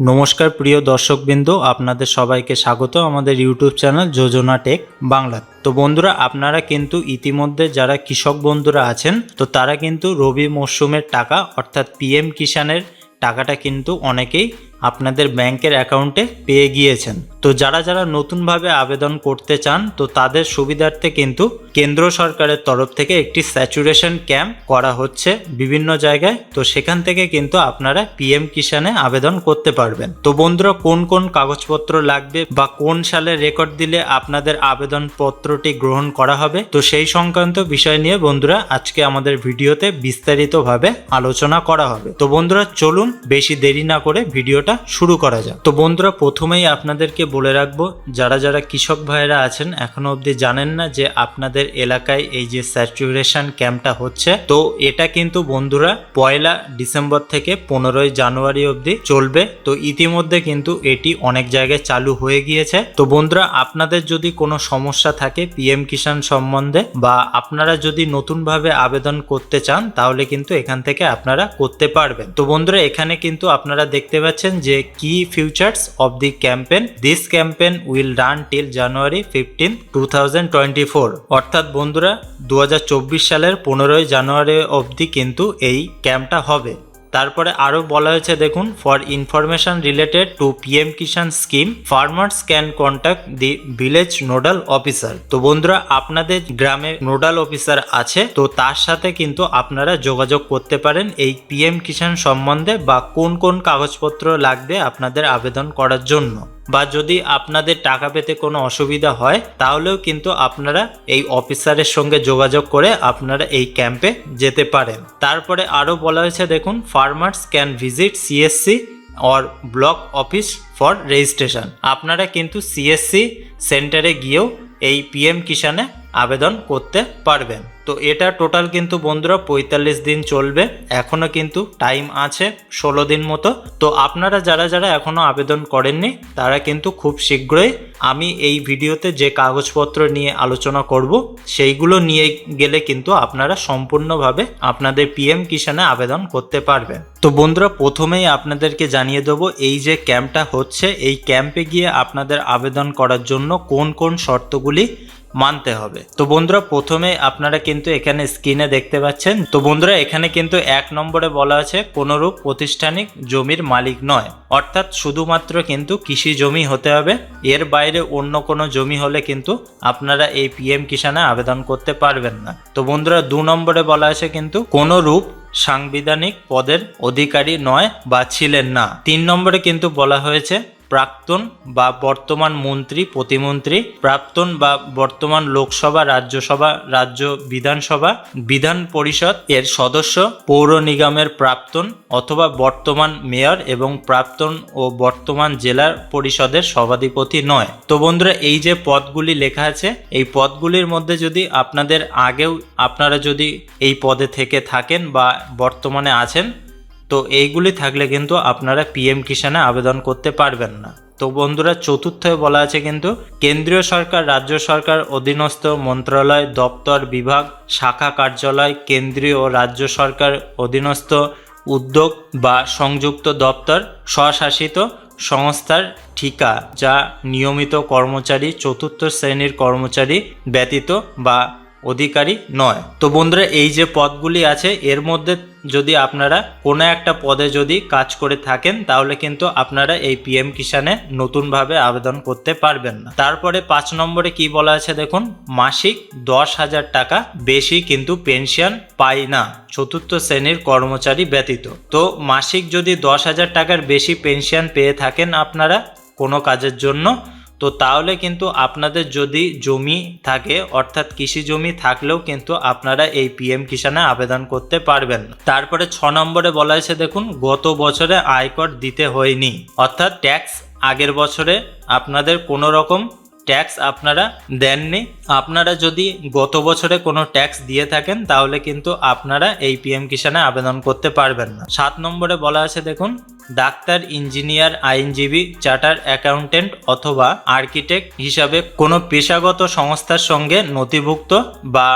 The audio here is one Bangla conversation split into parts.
নমস্কার প্রিয় দর্শকবৃন্দ, আপনাদের সবাইকে স্বাগত আমাদের YouTube channel Yojana tech Bangla. তো বন্ধুরা, আপনারা কিন্তু ইতিমধ্যে যারা কৃষক বন্ধুরা আছেন, তো তারা কিন্তু রবি মরশুমের টাকা, অর্থাৎ পিএম কিষানের টাকাটা কিন্তু অনেকেই আপনাদের ব্যাংকের অ্যাকাউন্টে পেয়ে গিয়েছেন। তো যারা যারা নতুনভাবে আবেদন করতে চান, তো তাদের সুবিধার্থে কিন্তু কেন্দ্র সরকারের তরফ থেকে একটি স্যাচুরেশন ক্যাম্প করা হচ্ছে বিভিন্ন জায়গায়। তো সেখান থেকে কিন্তু আপনারা পিএম কিষানে আবেদন করতে পারবেন। তো বন্ধুরা, কোন কোন কাগজপত্র লাগবে বা কোন সালে রেকর্ড দিলে আপনাদের আবেদনপত্রটি গ্রহণ করা হবে, তো সেই সংক্রান্ত বিষয় নিয়ে বন্ধুরা আজকে আমাদের ভিডিওতে বিস্তারিতভাবে আলোচনা করা হবে। তো বন্ধুরা, চলুন বেশি দেরি না করে ভিডিওটা শুরু করা যাক। তো বন্ধুরা, প্রথমেই আপনাদেরকে বলে রাখব, যারা যারা কৃষক ভাইরা আছেন, এখনও অবধি জানেন না যে আপনাদের এলাকায় এই যে স্যাচুরেশন ক্যাম্পটা হচ্ছে। তো এটা কিন্তু বন্ধুরা, পয়লা ডিসেম্বর থেকে পনেরোই জানুয়ারি অবধি চলবে। তো ইতিমধ্যে কিন্তু এটি অনেক জায়গায় চালু হয়ে গিয়েছে। তো বন্ধুরা, আপনাদের যদি কোনো সমস্যা থাকে পিএম কিষাণ সম্বন্ধে বা আপনারা যদি নতুনভাবে আবেদন করতে চান, তাহলে কিন্তু এখান থেকে আপনারা করতে পারবেন। তো বন্ধুরা, এখানে কিন্তু আপনারা দেখতে পাচ্ছেন যে কি futures of the campaign this campaign will run till January fifteen two অর্থাৎ বন্ধুরা দু হাজার চব্বিশ সালের পনেরোই জানুয়ারি অবধি কিন্তু এই ক্যাম্পটা হবে। তারপরে আরও বলা হয়েছে, দেখুন for information related to PM Kisan scheme farmers can contact the village nodal officer তো বন্ধুরা, আপনাদের গ্রামে নোডাল অফিসার আছে, তো তার সাথে কিন্তু আপনারা যোগাযোগ করতে পারেন এই পিএম কিষাণ সম্বন্ধে বা কোন কোন কাগজপত্র লাগবে আপনাদের আবেদন করার জন্য। বা যদি আপনাদের টাকা পেতে কোনো অসুবিধা হয়, তাহলেও কিন্তু আপনারা এই অফিসারের সঙ্গে যোগাযোগ করে আপনারা এই ক্যাম্পে যেতে পারেন। তারপরে আরও বলা হয়েছে, দেখুন farmers can visit CSC or block office for registration আপনারা কিন্তু সিএসসি সেন্টারে গিয়েও এই পিএম কিষানে আবেদন করতে পারবেন। তো এটা টোটাল কিন্তু বন্ধুরা পঁয়তাল্লিশ দিন চলবে। এখনও কিন্তু টাইম আছে ষোলো দিন মতো। তো আপনারা যারা যারা এখনও আবেদন করেননি, তারা কিন্তু খুব শীঘ্রই আমি এই ভিডিওতে যে কাগজপত্র নিয়ে আলোচনা করব, সেইগুলো নিয়ে গেলে কিন্তু আপনারা সম্পূর্ণভাবে আপনাদের পিএম কিষানে আবেদন করতে পারবেন। তো বন্ধুরা প্রথমেই আপনাদেরকে জানিয়ে দেবো এই যে ক্যাম্পটা হচ্ছে, এই ক্যাম্পে গিয়ে আপনাদের আবেদন করার জন্য কোন কোন শর্তগুলি মানতে হবে। তো বন্ধুরা, প্রথমে আপনারা কিন্তু এখানে স্ক্রিনে দেখতে পাচ্ছেন। তো বন্ধুরা, এখানে কিন্তু এক নম্বরে বলা আছে, কোনোরূপ প্রতিষ্ঠানিক জমির মালিক নয়। অর্থাৎ শুধুমাত্র কিন্তু কৃষি জমি হতে হবে। এর বাইরে অন্য কোনো জমি হলে কিন্তু আপনারা এই পিএম কিষানে আবেদন করতে পারবেন না। তো বন্ধুরা, দু নম্বরে বলা আছে কিন্তু কোনো রূপ সাংবিধানিক পদের অধিকারী নয় বা ছিলেন না। তিন নম্বরে কিন্তু বলা হয়েছে প্রাক্তন বা বর্তমান মন্ত্রী, প্রতিমন্ত্রী, প্রাক্তন বা বর্তমান লোকসভা, রাজ্যসভা, রাজ্য বিধানসভা, বিধান পরিষদ এর সদস্য, পৌর নিগমের প্রাক্তন অথবা বর্তমান মেয়র এবং প্রাক্তন ও বর্তমান জেলা পরিষদের সভাধিপতি নয়। তো বন্ধুরা, এই যে পদগুলি লেখা আছে, এই পদগুলির মধ্যে যদি আপনাদের আগেও আপনারা যদি এই পদে থেকে থাকেন বা বর্তমানে আছেন তো এইগুলি থাকলে কিন্তু আপনারা পিএম কিষানে আবেদন করতে পারবেন না। তো বন্ধুরা, চতুর্থে বলা আছে কিন্তু, কেন্দ্রীয় সরকার, রাজ্য সরকার, অধীনস্থ মন্ত্রণালয়, দপ্তর, বিভাগ, শাখা কার্যালয়, কেন্দ্রীয় ও রাজ্য সরকার, অধীনস্থ উদ্যোগ বা সংযুক্ত দপ্তর, স্বশাসিত সংস্থার ঠিকা, যা নিয়মিত কর্মচারী, চতুর্থ শ্রেণির কর্মচারী ব্যতীত বা অধিকারী নয়। তো বন্ধুরা, এই যে পদগুলি আছে, এর মধ্যে যদি আপনারা কোনো একটা পদে যদি কাজ করে থাকেন, তাহলে কিন্তু আপনারা এই পিএম কিষানে নতুনভাবে আবেদন করতে পারবেন না। তারপরে পাঁচ নম্বরে কি বলা আছে দেখুন, মাসিক দশ হাজার টাকা বেশি কিন্তু পেনশন পাই না, চতুর্থ শ্রেণির কর্মচারী ব্যতীত। তো মাসিক যদি দশ হাজার টাকার বেশি পেনশন পেয়ে থাকেন আপনারা কোনো কাজের জন্য তো তাহলে কিন্তু আপনাদের যদি জমি থাকে, অর্থাৎ কৃষি জমি থাকলেও কিন্তু আপনারা এই পিএম কিষানে আবেদন করতে পারবেন। তারপরে ছ নম্বরে বলা হয়েছে, দেখুন, গত বছরে আয়কর দিতে হয়নি। অর্থাৎ ট্যাক্স আগের বছরে আপনাদের কোনো রকম ট্যাক্স আপনারা দেননি। আপনারা যদি গত বছরে কোনো ট্যাক্স দিয়ে থাকেন, তাহলে কিন্তু আপনারা এই পিএম কিষানে আবেদন করতে পারবেন না। সাত নম্বরে বলা আছে, দেখুন, ডাক্তার, ইঞ্জিনিয়ার, আইনজীবী, চার্টার অ্যাকাউন্টেন্ট অথবা আর্কিটেক্ট হিসাবে কোনো পেশাগত সংস্থার সঙ্গে নথিভুক্ত বা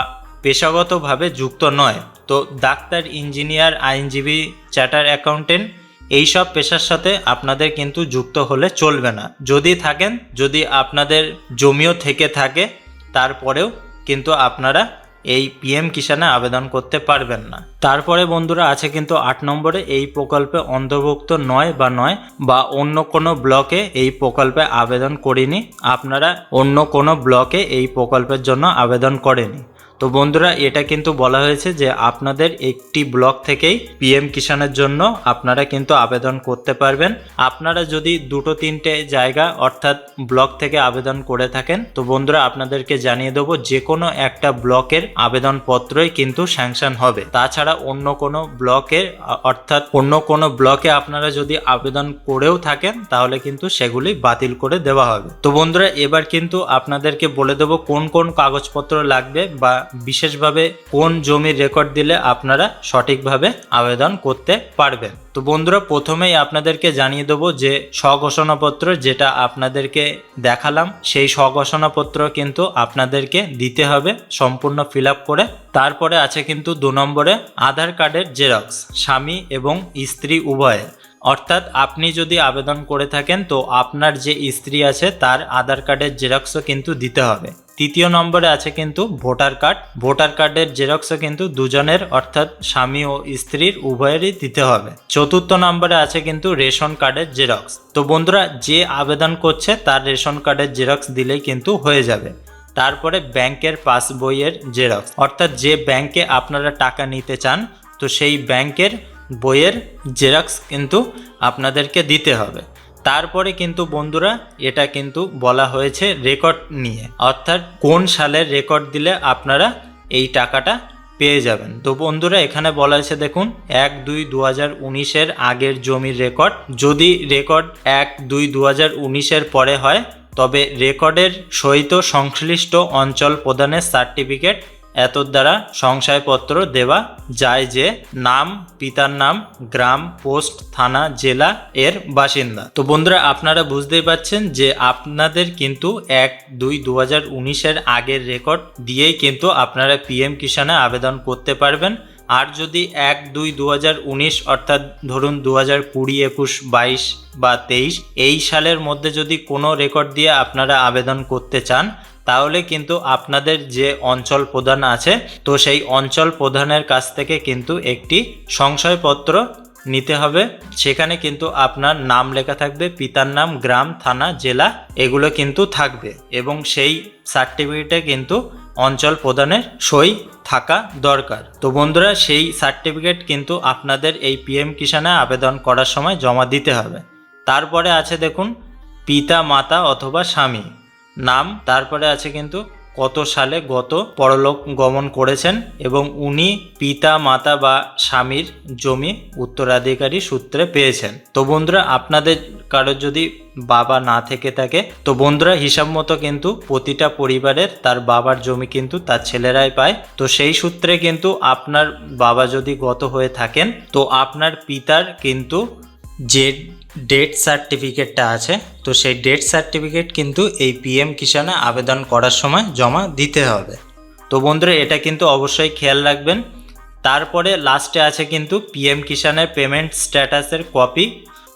পেশাগতভাবে যুক্ত নয়। তো ডাক্তার, ইঞ্জিনিয়ার, আইনজীবী, চার্টার অ্যাকাউন্টেন্ট এই সব পেশার সাথে আপনাদের কিন্তু যুক্ত হলে চলবে না। যদি থাকেন, যদি আপনাদের জমিও থেকে থাকে, তারপরেও কিন্তু আপনারা এই পিএম কিষানে আবেদন করতে পারবেন না। তারপরে বন্ধুরা আছে কিন্তু আট নম্বরে, এই প্রকল্পে অন্তর্ভুক্ত নয় বা নয় বা অন্য কোনো ব্লকে এই প্রকল্পে আবেদন করিনি। আপনারা অন্য কোনো ব্লকে এই প্রকল্পের জন্য আবেদন করেনি। তো বন্ধুরা, এটা কিন্তু বলা হয়েছে যে আপনাদের একটি ব্লক থেকেই পিএম কিষানের জন্য আপনারা কিন্তু আবেদন করতে পারবেন। আপনারা যদি দুটো, তিনটে জায়গা অর্থাৎ ব্লক থেকে আবেদন করে থাকেন, তো বন্ধুরা, আপনাদেরকে জানিয়ে দেবো যে কোনো একটা ব্লকের আবেদনপত্রই কিন্তু স্যাংশন হবে। তাছাড়া অন্য কোনো ব্লকের অর্থাৎ অন্য কোনো ব্লকে আপনারা যদি আবেদন করেও থাকেন, তাহলে কিন্তু সেগুলি বাতিল করে দেওয়া হবে। তো বন্ধুরা, এবার কিন্তু আপনাদেরকে বলে দেবো কোন কোন কাগজপত্র লাগবে বা বিশেষভাবে কোন জমির রেকর্ড দিলে আপনারা সঠিকভাবে আবেদন করতে পারবেন? তো বন্ধুরা, প্রথমেই আপনাদেরকে জানিয়ে দেবো যে স্বঘোষণাপত্র যেটা আপনাদেরকে দেখালাম, সেই স্বঘোষণাপত্র কিন্তু আপনাদেরকে দিতে হবে সম্পূর্ণ ফিল করে। তারপরে আছে কিন্তু দু নম্বরে আধার কার্ডের জেরক্স, স্বামী এবং স্ত্রী উভয়ের অর্থাৎ আপনি যদি আবেদন করে থাকেন, তো আপনার যে স্ত্রী আছে, তার আধার কার্ডের জেরক্সও কিন্তু দিতে হবে। তৃতীয় নম্বরে আছে কিন্তু ভোটার কার্ড। ভোটার কার্ডের জেরক্সও কিন্তু দুজনের, অর্থাৎ স্বামী ও স্ত্রীর, উভয়েরই দিতে হবে। চতুর্থ নম্বরে আছে কিন্তু রেশন কার্ডের জেরক্স। তো বন্ধুরা, যে আবেদন করছে, তার রেশন কার্ডের জেরক্স দিলেই কিন্তু হয়ে যাবে। তারপরে ব্যাংকের পাসবইয়ের জেরক্স। অর্থাৎ যে ব্যাংকে আপনারা টাকা নিতে চান, তো সেই ব্যাংকের বইয়ের জেরক্স কিন্তু আপনাদেরকে দিতে হবে। তারপরে কিন্তু বন্ধুরা, এটা কিন্তু বলা হয়েছে রেকর্ড নিয়ে। অর্থাৎ কোন সালের রেকর্ড দিলে আপনারা এই টাকাটা পেয়ে যাবেন। তো বন্ধুরা, এখানে বলা হয়েছে, দেখুন, এক দুই দু হাজার উনিশের আগের জমির রেকর্ড। যদি রেকর্ড এক দুই দু হাজার উনিশের পরে হয়, তবে রেকর্ডের সহিত সংশ্লিষ্ট অঞ্চল প্রদানের সার্টিফিকেট এত দ্বারা সংশয়পত্র দেওয়া যায় যে নাম, পিতার নাম, গ্রাম, পোস্ট, থানা, জেলা এর বাসিন্দা। তো বন্ধুরা, আপনারা বুঝতেই পাচ্ছেন যে আপনাদের কিন্তু এক দুই দু হাজার উনিশের আগের রেকর্ড দিয়েই কিন্তু আপনারা পিএম কিষানে আবেদন করতে পারবেন। আর যদি এক দুই দু হাজার উনিশ, অর্থাৎ ধরুন দু হাজার কুড়ি, একুশ, বাইশ বা তেইশ, এই সালের মধ্যে যদি কোনো রেকর্ড দিয়ে আপনারা আবেদন করতে চান তাহলে কিন্তু আপনাদের যে অঞ্চল প্রধান আছে, তো সেই অঞ্চল প্রধানের কাছ থেকে কিন্তু একটি সংশয়পত্র নিতে হবে। সেখানে কিন্তু আপনার নাম লেখা থাকবে, পিতার নাম, গ্রাম, থানা, জেলা, এগুলো কিন্তু থাকবে এবং সেই সার্টিফিকেটে কিন্তু অঞ্চল প্রধানের সই থাকা দরকার। তো বন্ধুরা, সেই সার্টিফিকেট কিন্তু আপনাদের এই পিএম কিষানে আবেদন করার সময় জমা দিতে হবে। তারপরে আছে দেখুন, পিতা, মাতা অথবা স্বামী। নাম, তারপরে আছে কিন্তু কত সালে গত পরলোক গমন করেছেন এবং উনি পিতা, মাতা বা স্বামীর জমি উত্তরাধিকারী সূত্রে পেয়েছেন। তো বন্ধুরা, আপনাদের কারোর যদি বাবা না থেকে থাকে, তো বন্ধুরা, হিসাব মতো কিন্তু প্রতিটা পরিবারের তার বাবার জমি কিন্তু তার ছেলেরাই পায়। তো সেই সূত্রে কিন্তু আপনার বাবা যদি গত হয়ে থাকেন, তো আপনার পিতার কিন্তু যে ডেথ সার্টিফিকেটটা আছে। তো সেই ডেথ সার্টিফিকেট কিন্তু এই পিএম কিষানে আবেদন করার সময় জমা দিতে হবে। তো বন্ধুরা, এটা কিন্তু অবশ্যই খেয়াল রাখবেন। তারপরে লাস্টে আছে কিন্তু পিএম কিষানের পেমেন্ট স্ট্যাটাসের কপি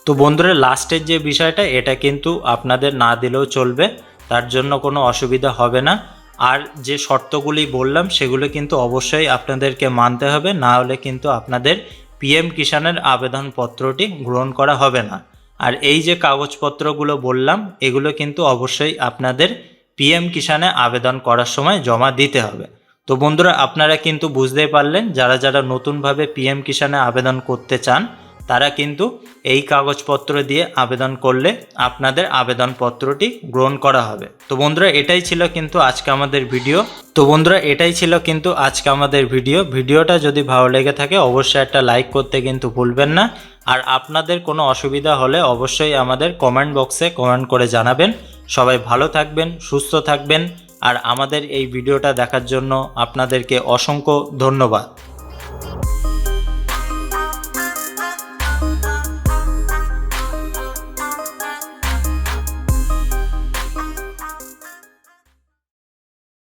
তো বন্ধুরা লাস্টের যে বিষয়টা, এটা কিন্তু আপনাদের না দিলেও চলবে। তার জন্য কোনো অসুবিধা হবে না। আর যে শর্তগুলি বললাম, সেগুলো কিন্তু অবশ্যই আপনাদেরকে মানতে হবে। না হলে কিন্তু আপনাদের পিএম কিষাণের আবেদনপত্রটি গ্রহণ করা হবে না। আর এই যে কাগজপত্রগুলো বললাম, এগুলো কিন্তু অবশ্যই আপনাদের পিএম কিষাণে আবেদন করার সময় জমা দিতে হবে। তো বন্ধুরা, আপনারা কিন্তু বুঝতেই পারলেন, যারা যারা নতুনভাবে পিএম কিষানে আবেদন করতে চান তারা কিন্তু এই কাগজপত্র দিয়ে আবেদন করলে আপনাদের আবেদনপত্রটি গ্রহণ করা হবে। তো বন্ধুরা, এটাই ছিল কিন্তু আজকে আমাদের ভিডিও। তো বন্ধুরা, এটাই ছিল কিন্তু আজকে আমাদের ভিডিও। ভিডিওটা যদি ভালো লেগে থাকে, অবশ্যই একটা লাইক করতে কিন্তু ভুলবেন না। আর আপনাদের কোনো অসুবিধা হলে অবশ্যই আমাদের কমেন্ট বক্সে কমেন্ট করে জানাবেন। সবাই ভালো থাকবেন, সুস্থ থাকবেন। আর আমাদের এই ভিডিওটা দেখার জন্য আপনাদেরকে অসংখ্য ধন্যবাদ।